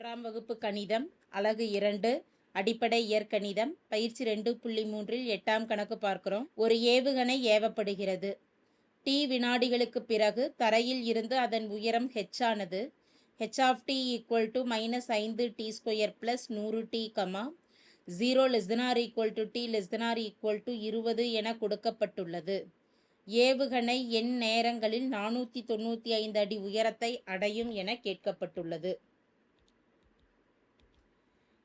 ஒன்றாம் வகுப்பு கணிதம் அலகு இரண்டு அடிப்படை இயற்கணிதம் பயிற்சி ரெண்டு புள்ளி மூன்றில் எட்டாம் கணக்கு பார்க்கிறோம். ஒரு ஏவுகணை ஏவப்படுகிறது. டி வினாடிகளுக்கு பிறகு தரையில் இருந்து அதன் உயரம் ஹெச் ஆனது H of T equal to minus ஐந்து டி ஸ்கொயர் ப்ளஸ் நூறு T comma zero less than or equal to T less than or equal to இருபது என கொடுக்கப்பட்டுள்ளது. ஏவுகணை எண் நேரங்களில் நானூற்றி தொண்ணூற்றி ஐந்து அடி உயரத்தை அடையும் என கேட்கப்பட்டுள்ளது.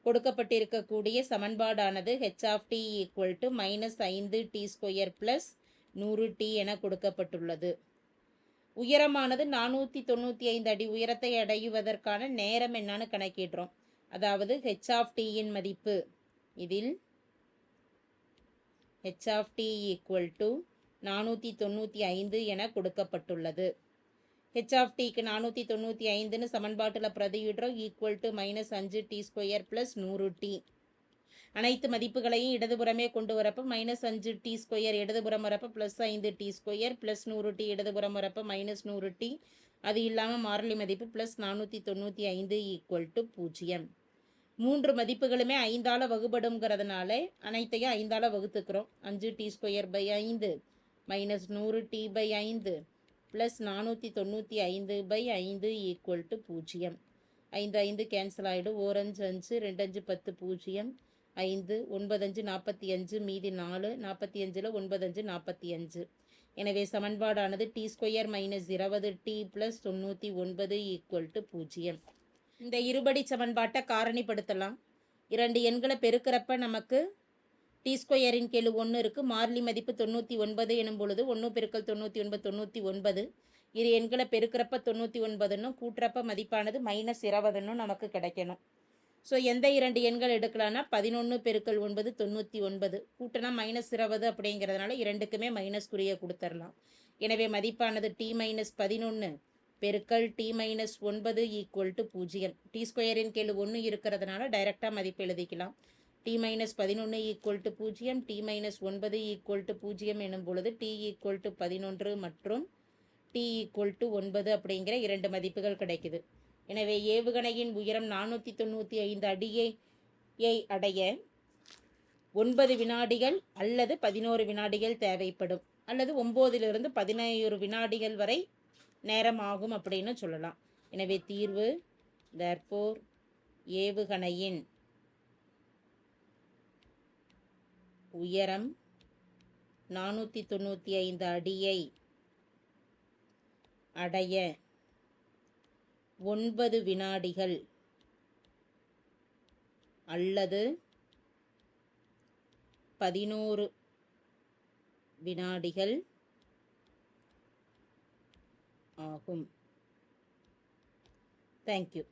கொடுக்கப்பட்டிருக்கக்கூடிய சமன்பாடானது H of T equal to minus ஐந்து டி ஸ்கொயர் ப்ளஸ் நூறு டி என கொடுக்கப்பட்டுள்ளது. உயரமானது நானூற்றி தொண்ணூற்றி ஐந்து அடி உயரத்தை அடைவதற்கான நேரம் என்னன்னு கணக்கிடுறோம். அதாவது ஹெச் ஆஃப் டியின் மதிப்பு இதில் H of T equal to நானூற்றி தொண்ணூற்றி ஐந்து என கொடுக்கப்பட்டுள்ளது. ஹெச் ஆஃப் டிக்கு நானூற்றி தொண்ணூற்றி ஐந்துன்னு சமன்பாட்டில் பிரதியிடுறோம். ஈக்குவல் டு மைனஸ் அஞ்சு டி ஸ்கொயர் ப்ளஸ் நூறு டி அனைத்து மதிப்புகளையும் இடதுபுறமே கொண்டு வரப்போ மைனஸ் அஞ்சு டி ஸ்கொயர் இடதுபுறம் வரப்போ ப்ளஸ் ஐந்து டி ஸ்கொயர் ப்ளஸ் நூறு டி இடதுபுறம் வரப்போ மைனஸ் நூறு டி அது இல்லாமல் மாறலி மதிப்பு ப்ளஸ் நானூற்றி தொண்ணூற்றி ஐந்து ஈக்குவல் டு பூஜ்ஜியம். மூன்று மதிப்புகளுமே ஐந்தால் வகுபடுங்கிறதுனால அனைத்தையும் ஐந்தால் வகுத்துக்கிறோம். அஞ்சு டி ஸ்கொயர் பை ஐந்து மைனஸ் நூறு டி பை ஐந்து. ப்ளஸ் நானூற்றி தொண்ணூற்றி ஐந்து பை ஐந்து ஈக்குவல் டு பூஜ்ஜியம். ஐந்து ஐந்து கேன்சல் ஆகிடும் ஓரஞ்சு அஞ்சு ரெண்டு அஞ்சு பத்து பூஜ்ஜியம். ஐந்து ஒன்பதஞ்சு நாற்பத்தி அஞ்சு மீதி நாலு நாற்பத்தி அஞ்சில் ஒன்பதஞ்சு நாற்பத்தி அஞ்சு. எனவே சமன்பாடானது டி ஸ்கொயர் மைனஸ் இருபது டி ப்ளஸ் தொண்ணூற்றி ஒன்பது ஈக்குவல் டு பூஜ்ஜியம். இந்த இருபடி சமன்பாட்டை காரணிப்படுத்தலாம். இரண்டு எண்களை பெருக்கிறப்ப நமக்கு டி ஸ்கொயரின் கெழு ஒன்று இருக்குது மாறிலி மதிப்பு தொண்ணூற்றி ஒன்பது எனும் பொழுது ஒன்று பெருக்கல் தொண்ணூற்றி ஒன்பது தொண்ணூற்றி ஒன்பது. இரு எண்களை பெருக்கிறப்ப தொண்ணூற்றி ஒன்பதுன்னும் கூட்டுறப்ப மதிப்பானது மைனஸ் இருபதுன்னு நமக்கு கிடைக்கணும். ஸோ எந்த இரண்டு எண்கள் எடுக்கலாம்னா பதினொன்று பெருக்கல் ஒன்பது தொண்ணூற்றி ஒன்பது. கூட்டினா மைனஸ் இருபது அப்படிங்கிறதுனால இரண்டுக்குமே மைனஸ் குறியை கொடுத்துடலாம். எனவே மதிப்பானது டி மைனஸ் பதினொன்று பெருக்கல் டி மைனஸ் ஒன்பது ஈக்குவல் டு பூஜ்ஜியம். டி ஸ்கொயரின் கீழ் ஒன்று இருக்கிறதுனால டைரெக்டாக மதிப்பு எழுதிக்கலாம். டி மைனஸ் பதினொன்று ஈக்குவல் டு பூஜ்ஜியம் டி மைனஸ் ஒன்பது ஈக்குவல் டு பூஜ்ஜியம் எனும் பொழுது டி ஈக்குவல் டு பதினொன்று மற்றும் டி ஈக்குவல் டு ஒன்பது அப்படிங்கிற இரண்டு மதிப்புகள் கிடைக்குது. எனவே ஏவுகணையின் உயரம் நானூற்றி தொண்ணூற்றி ஐந்து அடியை அடைய ஒன்பது வினாடிகள் அல்லது பதினோரு வினாடிகள் தேவைப்படும். அல்லது ஒம்போதிலிருந்து பதினேழு வினாடிகள் வரை நேரம் ஆகும் அப்படின்னு சொல்லலாம். எனவே தீர்வு தர்போர் ஏவுகணையின் உயரம் நானூற்றி தொண்ணூற்றி ஐந்து அடியை அடைய ஒன்பது வினாடிகள் அல்லது பதினோரு வினாடிகள் ஆகும். தேங்க்யூ